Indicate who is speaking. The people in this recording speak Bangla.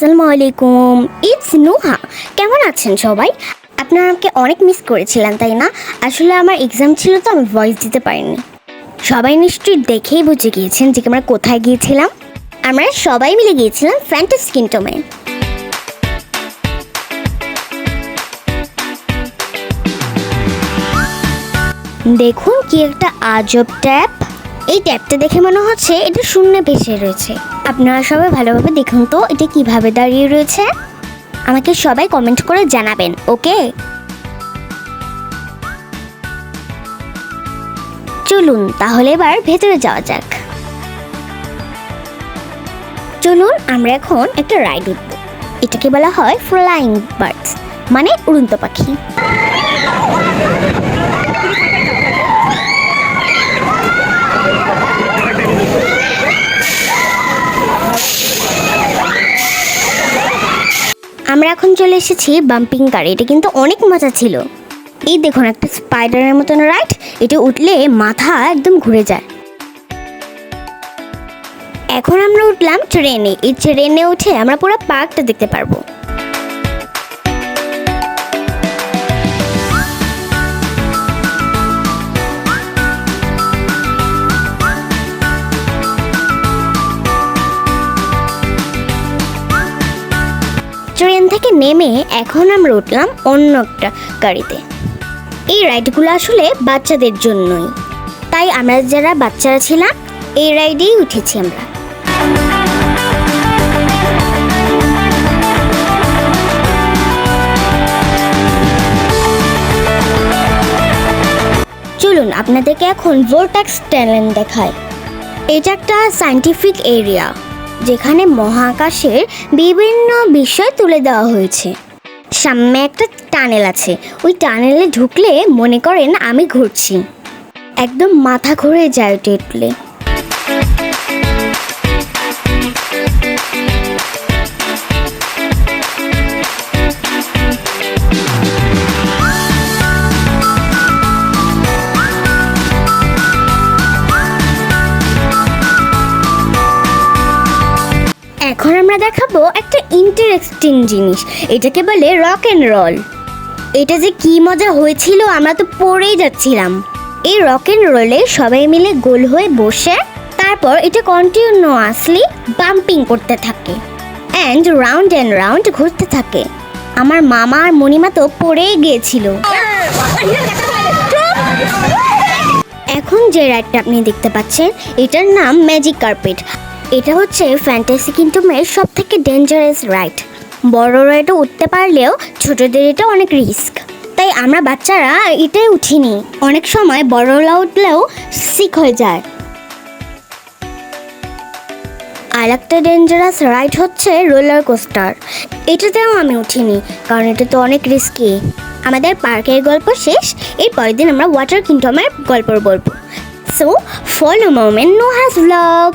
Speaker 1: আসসালামু আলাইকুম। ইটস নুহা কেমন আছেন সবাই? আপনারা আমাকে অনেক মিস করেছিলেন তাই না? আসলে আমার এক্সাম ছিল তো, আমি ভয়েস দিতে পারিনি। সবাই নিশ্চয়ই দেখেই বুঝে গিয়েছেন যে আমরা কোথায় গিয়েছিলাম। আমরা সবাই মিলে গিয়েছিলাম ফ্যান্টাস কিংডমে দেখুন কি একটা আজব ট্যাপ। এই ট্যাপটা দেখে মনে হচ্ছে এটা শূন্যে ভেসে রয়েছে। আপনারা সবাই ভালোভাবে দেখুন তো এটা কীভাবে দাঁড়িয়ে রয়েছে। আমাকে সবাই কমেন্ট করে জানাবেন, ওকে? চলুন, তাহলে এবার ভেতরে যাওয়া যাক। চলুন, আমরা এখন একটা রাইড উঠব। এটাকে বলা হয় ফ্লাইং বার্ডস মানে উড়ন্ত পাখি। আমরা এখন চলে এসেছি বাম্পিং কার। এটা কিন্তু অনেক মজা ছিল। এই দেখুন, একটা স্পাইডারের মতন রাইড এটা উঠলে মাথা একদম ঘুরে যায়। এখন আমরা উঠলাম ট্রেনে এই ট্রেনে উঠে আমরা পুরো পার্কটা দেখতে পারব। ট্রেন থেকে নেমে এখন আমরা উঠলাম অন্য একটা গাড়িতে। এই রাইডগুলো আসলে বাচ্চাদের জন্যই। তাই আমরা যারা বাচ্চারা ছিলাম, এই রাইডেই উঠেছি আমরা। চলুন, আপনাদেরকে এখন ভোরট্যাক্স ট্যালেন্ট দেখায় এটা একটা সায়েন্টিফিক এরিয়া যেখানে মহাকাশের বিভিন্ন বিষয় তুলে দেওয়া হয়েছে। সামনে একটা টানেল আছে। ওই টানেলে ঢুকলে মনে করেন আমি ঘুরছি। একদম মাথা ঘুরে যায় ওটা উঠলে এখন আমরা দেখাবো একটা ইন্টারেস্টিং জিনিস। এটাকে বলে রক অ্যান্ড রোল এটা যে কি মজা হয়েছিল, আমরা তো পড়েই যাচ্ছিলাম। এই রক অ্যান্ড রোলে সবাই মিলে গোল হয়ে বসে, তারপর এটা কন্টিনিউ কন্টিনিউয়াসলি বাম্পিং করতে থাকে। অ্যান্ড রাউন্ড অ্যান্ড রাউন্ড ঘুরতে থাকে। আমার মামা আর মণিমা তো পড়েই গিয়েছিল। এখন যে রাইডটা আপনি দেখতে পাচ্ছেন, এটার নাম ম্যাজিক কার্পেট এটা হচ্ছে ফ্যান্টাসি কিংডমের সব থেকে ডেঞ্জারাস রাইড বড় রাইডে উঠতে পারলেও ছোটদের এটা অনেক রিস্ক তাই আমরা বাচ্চারা এটাই উঠিনি। অনেক সময় বড় বড়রা উঠলেও সিক হয়ে যায়। আর একটা ডেঞ্জারাস রাইড হচ্ছে রোলার কোস্টার এটাতেও আমি উঠিনি, কারণ এটা তো অনেক রিস্কি আমাদের পার্কের গল্প শেষ, এর পরের দিন আমরা ওয়াটার কিংডমের গল্প বলব। So follow moment no has blog